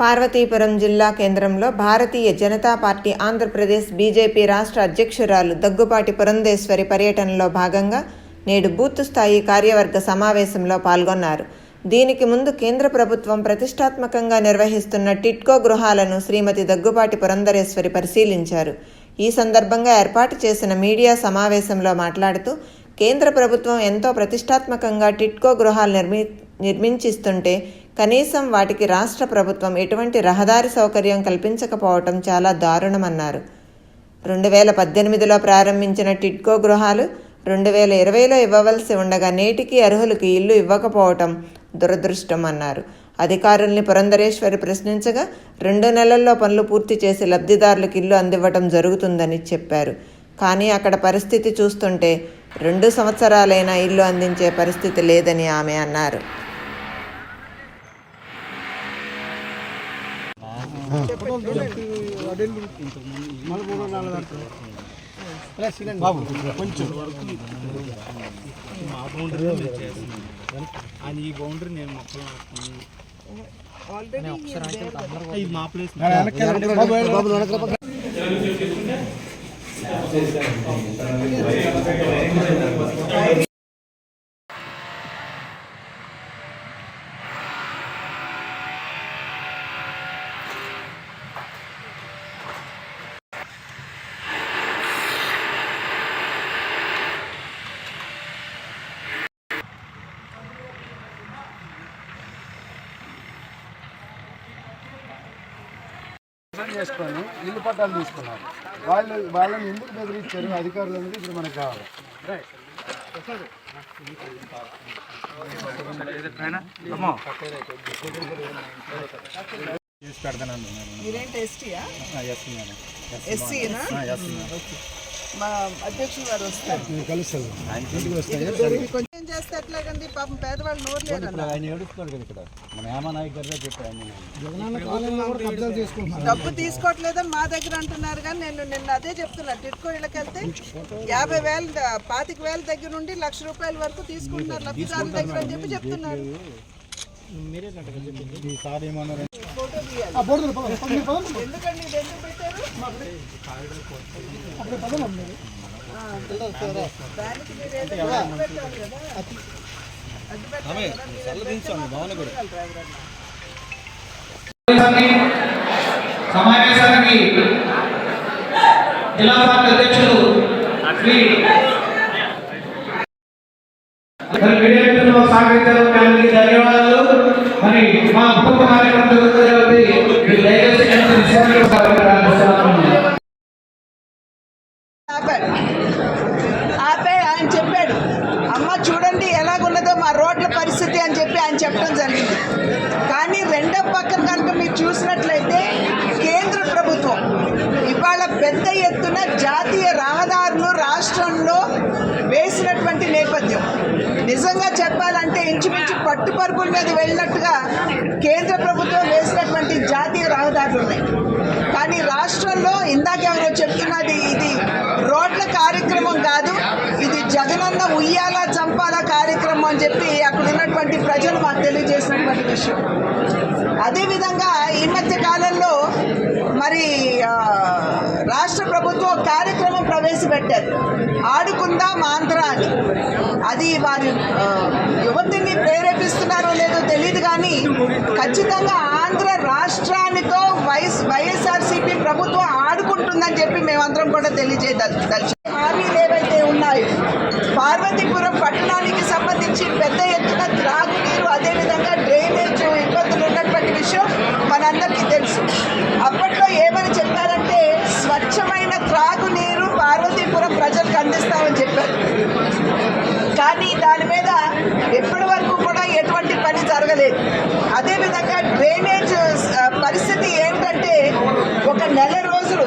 పార్వతీపురం జిల్లా కేంద్రంలో Bharatiya Janata party Andhra Pradesh BJP రాష్ట్ర అధ్యక్షురాలు దగ్గుపాటి పురంధేశ్వరి పర్యటనలో భాగంగా నేడు బూత్ స్థాయి కార్యవర్గ సమావేశంలో పాల్గొన్నారు. దీనికి ముందు కేంద్ర ప్రభుత్వం ప్రతిష్టాత్మకంగా నిర్వహిస్తున్న టిట్కో గృహాలను శ్రీమతి దగ్గుపాటి పురంధరేశ్వరి పరిశీలించారు. ఈ సందర్భంగా ఏర్పాటు చేసిన మీడియా సమావేశంలో మాట్లాడుతూ కేంద్ర ప్రభుత్వం ఎంతో ప్రతిష్టాత్మకంగా టిట్కో గృహాలు నిర్మి నిర్మించిస్తుంటే కనీసం వాటికి రాష్ట్ర ప్రభుత్వం ఎటువంటి రహదారి సౌకర్యం కల్పించకపోవటం చాలా దారుణమన్నారు. రెండు వేల పద్దెనిమిదిలో ప్రారంభించిన టిట్కో గృహాలు రెండు వేల ఇరవైలో ఇవ్వవలసి ఉండగా నేటికి అర్హులకు ఇల్లు ఇవ్వకపోవటం దురదృష్టం అన్నారు అధికారుల్ని పురంధరేశ్వరి ప్రశ్నించగా రెండు నెలల్లో పనులు పూర్తి చేసి లబ్ధిదారులకు ఇల్లు అందివ్వటం జరుగుతుందని చెప్పారు. కానీ అక్కడ పరిస్థితి చూస్తుంటే రెండు సంవత్సరాలైనా ఇల్లు అందించే పరిస్థితి లేదని ఆమె అన్నారు. బాబు కొంచెం మా బౌండరీ ఆయన ఈ బౌండరీ నేను మొక్కలు మా ప్లేస్ డిసైడ్ చేసుకొని ఇల్లు పట్టాలు తీసుకున్నారు. వాళ్ళు వాళ్ళని ఎందుకు బెదిరించారు? అధికారులు అనేది ఇప్పుడు మనకు కావాలి. చేసి పెడతానండి మీరేంటి ఎస్టీయా ఎస్ మేడం ఎస్సీనా ఎస్ మేడం మా అధ్యక్షులు గారు వస్తారు. నేను చేస్తే ఎట్లాగండి? పాపం పేదవాళ్ళు నోరు లేదన్న. ఆయన ఏడుస్తున్నాడు కదా ఇక్కడ. మన హేమ నాయక్ గారు చెప్పారు డబ్బు తీసుకోవట్లేదని మా దగ్గర అంటున్నారు కానీ నేను నిన్న అదే చెప్తున్నా. టిట్కో ఇళ్ళకి వెళ్తే యాభై వేల పాతిక వేల దగ్గర నుండి లక్ష రూపాయల వరకు తీసుకుంటున్నారు. లబ్ధిదారుల దగ్గర అని చెప్పి చెప్తున్నారు. ఎందుకండి? ఇది ఎందుకు పెట్టారు ఆ, దానికి సమావేశానికి జిల్లా పార్టీ అధ్యక్షులు శ్రీ మీడియా సహకరించారు. ధన్యవాదాలు. మరి మా ఉప కార్యకర్తలు దయచేసి ఆపాడు. ఆపే ఆయన చెప్పాడు అమ్మ చూడండి ఎలాగున్నదో మా రోడ్ల పరిస్థితి అని చెప్పి ఆయన చెప్పడం జరిగింది. కానీ రెండో పక్కన కనుక మీరు చూసినట్లయితే కేంద్ర ప్రభుత్వం ఇవాళ పెద్ద ఎత్తున జాతీయ రహదారులు రాష్ట్రంలో వేసినటువంటి నేపథ్యం. నిజంగా చెప్పాలంటే ఇంచుమించు పట్టుపరుగుల మీద వెళ్ళినట్టుగా కేంద్ర ప్రభుత్వం వేసినటువంటి జాతీయ రహదారులు ఉన్నాయి. కానీ రాష్ట్రంలో ఇందాక ఎవరో చెప్తున్నది ఇది రోడ్ల కార్యక్రమం కాదు ఇది జగనన్న ఉయ్యాల చంపాల కార్యక్రమం అని చెప్పి అక్కడ ఉన్నటువంటి ప్రజలు మాకు తెలియజేసినటువంటి విషయం. అదేవిధంగా ఈ మధ్య కాలంలో మరి రాష్ట్ర ప్రభుత్వం కార్యక్రమం ప్రవేశపెట్టారు. ఆడుకుందాం ఆంధ్ర అని. అది వారి యువతిని ప్రేరేపిస్తున్నారో లేదో తెలియదు కానీ ఖచ్చితంగా ఆంధ్ర రాష్ట్రానితో వైఎస్ వైఎస్ఆర్సీపీ ప్రభుత్వం ఆడుకుంటుందని చెప్పి మేమందరం కూడా తెలియజేయదలుచు పని జరగలేదు. అదేవిధంగా డ్రైనేజ్ పరిస్థితి ఏంటంటే ఒక నెల రోజులు